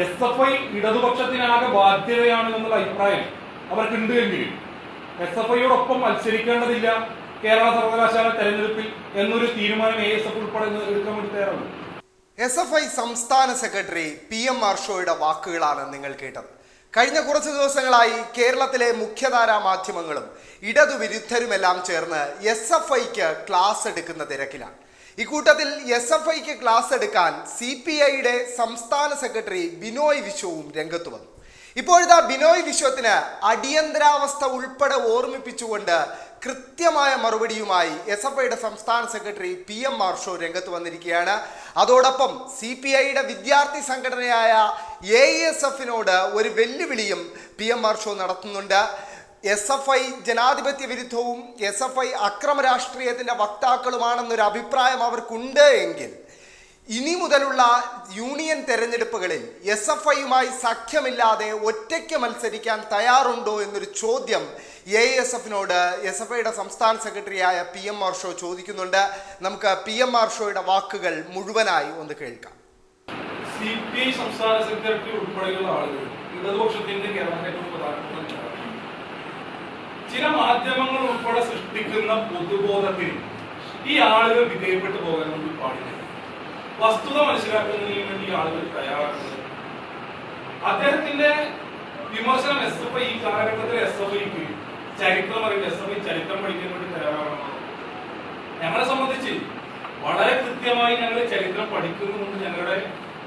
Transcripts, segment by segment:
S F I ഇടതുപക്ഷത്തിനാകെ ബാധ്യതയാണ് എന്നുള്ള അഭിപ്രായം അവർക്കുണ്ട് എങ്കിലും എസ് എഫ് ഐയോടൊപ്പം മത്സരിക്കേണ്ടതില്ല കേരള സർവകലാശാല തെരഞ്ഞെടുപ്പിൽ എന്നൊരു തീരുമാനം എ എസ് എഫ് ഉൾപ്പെടെ എടുക്കാൻ വേണ്ടി തയ്യാറാണ്. എസ് എഫ് ഐ സംസ്ഥാന സെക്രട്ടറി പി എം മാർഷോയുടെ വാക്കുകളാണ് നിങ്ങൾ കേട്ടത്. കഴിഞ്ഞ കുറച്ച് ദിവസങ്ങളായി കേരളത്തിലെ മുഖ്യധാരാ മാധ്യമങ്ങളും ഇടതുവിരുദ്ധരുമെല്ലാം ചേർന്ന് എസ് എഫ് ഐക്ക് ക്ലാസ് എടുക്കുന്ന തിരക്കിലാണ്. ഇക്കൂട്ടത്തിൽ എസ് എഫ് ഐക്ക് ക്ലാസ് എടുക്കാൻ സി പി ഐയുടെ സംസ്ഥാന സെക്രട്ടറി ബിനോയ് വിശ്വവും രംഗത്ത് വന്നു. ഇപ്പോഴത്തെ ബിനോയ് വിശ്വത്തിന് അടിയന്തരാവസ്ഥ ഉൾപ്പെടെ ഓർമ്മിപ്പിച്ചുകൊണ്ട് കൃത്യമായ മറുപടിയുമായി എസ് എഫ് ഐയുടെ സംസ്ഥാന സെക്രട്ടറി പി എം മാർഷോ രംഗത്ത് വന്നിരിക്കുകയാണ്. അതോടൊപ്പം സി പി ഐയുടെ വിദ്യാർത്ഥി സംഘടനയായ എ എസ് എഫിനോട് ഒരു വെല്ലുവിളിയും പി എം മാർഷോ നടത്തുന്നുണ്ട്. എസ് എഫ് ഐ ജനാധിപത്യ വിരുദ്ധവും എസ് എഫ് ഐ അക്രമ രാഷ്ട്രീയത്തിന്റെ വക്താക്കളുമാണെന്നൊരു അഭിപ്രായം അവർക്കുണ്ട് എങ്കിൽ ഇനി മുതലുള്ള യൂണിയൻ തെരഞ്ഞെടുപ്പുകളിൽ എസ് എഫ് ഐയുമായി സഖ്യമില്ലാതെ ഒറ്റയ്ക്ക് മത്സരിക്കാൻ തയ്യാറുണ്ടോ എന്നൊരു ചോദ്യം എ എസ് എഫിനോട് എസ് എഫ് ഐയുടെ സംസ്ഥാന സെക്രട്ടറിയായ പി എം ആർ ഷോ ചോദിക്കുന്നുണ്ട് നമുക്ക് പി എം ആർ ഷോയുടെ വാക്കുകൾ മുഴുവനായി ഒന്ന് കേൾക്കാം സി പി സംസ്ഥാന സെക്രട്ടറി ഉൾപ്പെടെയുള്ള ആളുകൾ ഇടതുപക്ഷത്തിന്റെ കേരളത്തിൽ പ്രധാനപ്പെട്ട. ചില മാധ്യമങ്ങൾ ഉൾപ്പെടെ സൃഷ്ടിക്കുന്ന പൊതുബോധത്തിന് ഈ ആളുകൾ വിധേയപ്പെട്ടു പോകാൻ വേണ്ടി പാടില്ല. വസ്തുത മനസ്സിലാക്കുന്നതിന് വേണ്ടി ആളുകൾ തയ്യാറാക്കുന്നത് അദ്ദേഹത്തിന്റെ വിമർശനം എസ് എഫ് ഐ ഈ കാലഘട്ടത്തിൽ എസ് എഫ് ഐക്ക് ചരിത്രം അറിയില്ല എസ് എഫ് ഐ ചരിത്രം പഠിക്കാൻ വേണ്ടി തയ്യാറാകണം. ഞങ്ങളെ സംബന്ധിച്ച് വളരെ കൃത്യമായി ഞങ്ങൾ ചരിത്രം പഠിക്കുന്നുണ്ട് ഞങ്ങളുടെ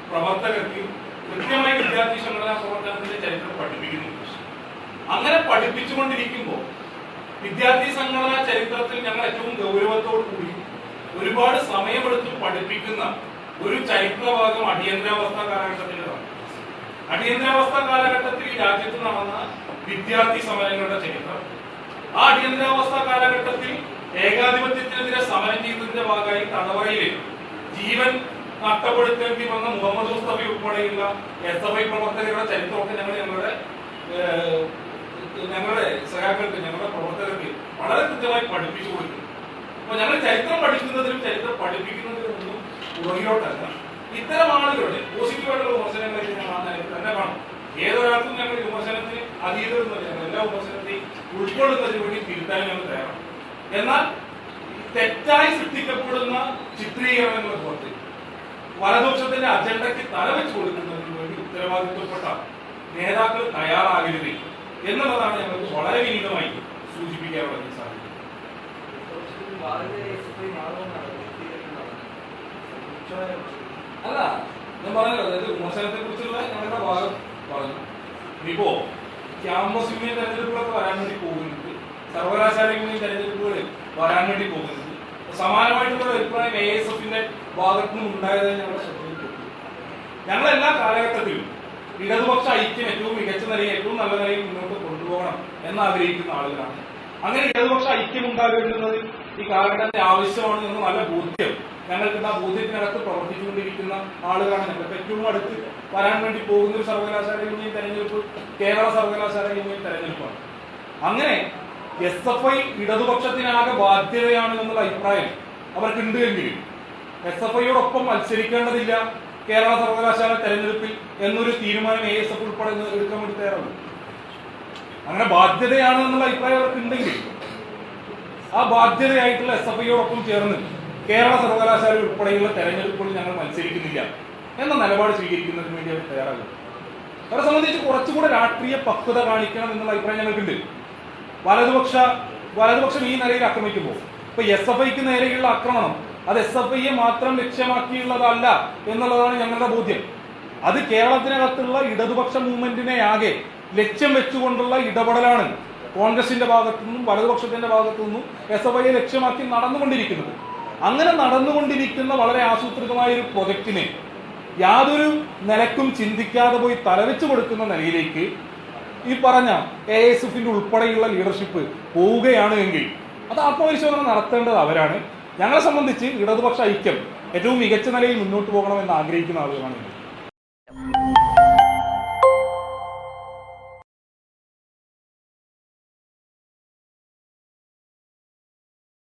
പ്രവർത്തകർക്ക് കൃത്യമായി വിദ്യാർത്ഥി സംഘടനാ പ്രവർത്തനത്തിന്റെ ചരിത്രം പഠിപ്പിക്കുന്നുണ്ട് അങ്ങനെ പഠിപ്പിച്ചുകൊണ്ടിരിക്കുമ്പോൾ വിദ്യാർത്ഥി സംഘടനാ ചരിത്രത്തിൽ ഞങ്ങൾ ഏറ്റവും ഗൗരവത്തോടു കൂടി ഒരുപാട് സമയമെടുത്ത് പഠിപ്പിക്കുന്ന ഒരു ചരിത്രഭാഗം അടിയന്തരാവസ്ഥ കാലഘട്ടത്തിലാണ്. അടിയന്തരാവസ്ഥ കാലഘട്ടത്തിൽ രാജ്യത്ത് നടന്ന വിദ്യാർത്ഥി സമരങ്ങളുടെ ചരിത്രം. ആ അടിയന്തരാവസ്ഥ കാലഘട്ടത്തിൽ ഏകാധിപത്യത്തിനെതിരെ സമരം ചെയ്തതിന്റെ ഭാഗമായി തടവറയിൽ ജീവൻ നഷ്ടപ്പെടുത്തേണ്ടി വന്ന മുഹമ്മദ് മുസ്തഫി ഉൾപ്പെടെയുള്ള എസ് എഫ് ഐ പ്രവർത്തകരുടെ ചരിത്രമൊക്കെ ഞങ്ങൾ ഞങ്ങളുടെ ഞങ്ങളുടെ സഹാക്കൾക്ക് ഞങ്ങളുടെ പ്രവർത്തകർക്ക് വളരെ കൃത്യമായി പഠിപ്പിച്ചു കൊടുക്കും അപ്പൊ ഞങ്ങൾ ചരിത്രം പഠിക്കുന്നതിലും ചരിത്രം പഠിപ്പിക്കുന്നതിലും ഒന്നും പുറകിലോട്ടല്ല. ഇത്തരം ആളുകളുടെ പോസിറ്റീവായിട്ടുള്ള വിമർശനങ്ങളിൽ ഞങ്ങൾ തന്നെ കാണും. ഏതൊരാൾക്കും ഞങ്ങൾ വിമർശനത്തിന് അതീതം എല്ലാ വിമർശനത്തെയും ഉൾക്കൊള്ളുന്നതിന് വേണ്ടി തിരുത്താൻ ഞങ്ങൾ തയ്യാറാണ്. എന്നാൽ തെറ്റായി സൃഷ്ടിക്കപ്പെടുന്ന ചിത്രീകരണങ്ങൾ പുറത്ത് വലതുപക്ഷത്തിന്റെ അജണ്ടയ്ക്ക് തലവെച്ച് കൊടുക്കുന്നതിന് വേണ്ടി ഉത്തരവാദിത്വപ്പെട്ട നേതാക്കൾ തയ്യാറാകരുത്. എന്നുള്ളതാണ് ഞങ്ങൾക്ക് വളരെ വിനീതമായി സൂചിപ്പിക്കാനുള്ള വേണ്ടി സാധിക്കുന്നത് അല്ല ഞാൻ പറഞ്ഞല്ലോ അതായത് വിമർശനത്തെ കുറിച്ചുള്ള ഞങ്ങളുടെ ഭാഗം പറഞ്ഞു. ഇനിയിപ്പോ ക്യാമ്പസ് യൂണിയൻ തെരഞ്ഞെടുപ്പുകളൊക്കെ വരാൻ വേണ്ടി പോകുന്നുണ്ട്. സർവകലാശാല യൂണിയൻ തെരഞ്ഞെടുപ്പുകൾ വരാൻ വേണ്ടി പോകുന്നുണ്ട്. സമാനമായിട്ടുള്ള അഭിപ്രായം എ എസ് എഫിന്റെ ഭാഗത്തു നിന്നും ഉണ്ടായതായി ഞങ്ങളുടെ ശ്രദ്ധയിൽപ്പെട്ടു. ഞങ്ങളെല്ലാ കാലഘട്ടത്തിലും ഇടതുപക്ഷ ഐക്യം ഏറ്റവും മികച്ച നിലയിൽ ഏറ്റവും നല്ല നിലയിൽ മുന്നോട്ട് കൊണ്ടുപോകണം എന്ന് ആഗ്രഹിക്കുന്ന ആളുകളാണ്. അങ്ങനെ ഇടതുപക്ഷ ഐക്യം ഉണ്ടാകേണ്ടുന്നത് ഈ കാലഘട്ടത്തിന്റെ ആവശ്യമാണ് എന്ന് നല്ല ബോധ്യം. ഞങ്ങൾക്ക് ആ ബോധ്യത്തിനകത്ത് പ്രവർത്തിച്ചുകൊണ്ടിരിക്കുന്ന ആളുകളാണ്. ഞങ്ങൾക്ക് ഏറ്റവും അടുത്ത് വരാൻ വേണ്ടി പോകുന്ന ഒരു സർവകലാശാല യൂണിയൻ തെരഞ്ഞെടുപ്പ് കേരള സർവകലാശാല യൂണിയൻ തെരഞ്ഞെടുപ്പാണ്. അങ്ങനെ എസ് എഫ് ഐ ഇടതുപക്ഷത്തിനാകെ ബാധ്യതയാണ് എന്നുള്ള അഭിപ്രായം അവർക്കുണ്ട് എങ്കിലും എസ് എഫ് ഐയോടൊപ്പം മത്സരിക്കേണ്ടതില്ല. കേരള സർവകലാശാല തെരഞ്ഞെടുപ്പിൽ എന്നൊരു തീരുമാനം എ എസ് എഫ് ഉൾപ്പെടെ എടുക്കാൻ വേണ്ടി തയ്യാറാണ്. അങ്ങനെ ബാധ്യതയാണ് എന്നുള്ള അഭിപ്രായം അവർക്ക് ഉണ്ടെങ്കിൽ ആ ബാധ്യതയായിട്ടുള്ള എസ് എഫ് ഐയോടൊപ്പം ചേർന്ന് കേരള സർവകലാശാല ഉൾപ്പെടെയുള്ള തെരഞ്ഞെടുപ്പുകളിൽ ഞങ്ങൾ മത്സരിക്കുന്നില്ല എന്ന നിലപാട് സ്വീകരിക്കുന്നതിന് വേണ്ടി അവർ തയ്യാറാകും. അവരെ സംബന്ധിച്ച് കുറച്ചുകൂടെ രാഷ്ട്രീയ പക്വത കാണിക്കണം എന്നുള്ള അഭിപ്രായം ഞങ്ങൾക്കുണ്ട്. വലതുപക്ഷ വലതുപക്ഷം ഈ നിലയിൽ ആക്രമിക്കുമ്പോൾ. ഇപ്പൊ എസ് എഫ് ഐക്ക് നേരെയുള്ള ആക്രമണം അത് എസ് എഫ് ഐയെ മാത്രം ലക്ഷ്യമാക്കിയുള്ളതല്ല എന്നുള്ളതാണ് ഞങ്ങളുടെ ബോധ്യം. അത് കേരളത്തിനകത്തുള്ള ഇടതുപക്ഷ മൂവ്മെന്റിനെ ആകെ ലക്ഷ്യം വെച്ചുകൊണ്ടുള്ള ഇടപെടലാണ് കോൺഗ്രസിന്റെ ഭാഗത്തു നിന്നും വലതുപക്ഷത്തിന്റെ ഭാഗത്തു നിന്നും എസ് എഫ് ഐയെ ലക്ഷ്യമാക്കി നടന്നുകൊണ്ടിരിക്കുന്നത്. അങ്ങനെ നടന്നുകൊണ്ടിരിക്കുന്ന വളരെ ആസൂത്രിതമായ ഒരു പ്രൊജക്ടിനെ യാതൊരു നിലക്കും ചിന്തിക്കാതെ പോയി തലവെച്ചു കൊടുക്കുന്ന നിലയിലേക്ക് ഈ പറഞ്ഞ എ എസ് എഫിന്റെ ഉൾപ്പെടെയുള്ള ലീഡർഷിപ്പ് പോവുകയാണ് എങ്കിൽ അത് ആത്മപരിശോധന നടത്തേണ്ടത് അവരാണ്. ഞങ്ങളെ സംബന്ധിച്ച് ഇടതുപക്ഷ ഐക്യം ഏറ്റവും മികച്ച നിലയിൽ മുന്നോട്ട് പോകണമെന്ന് ആഗ്രഹിക്കുന്ന ആളുകളാണ്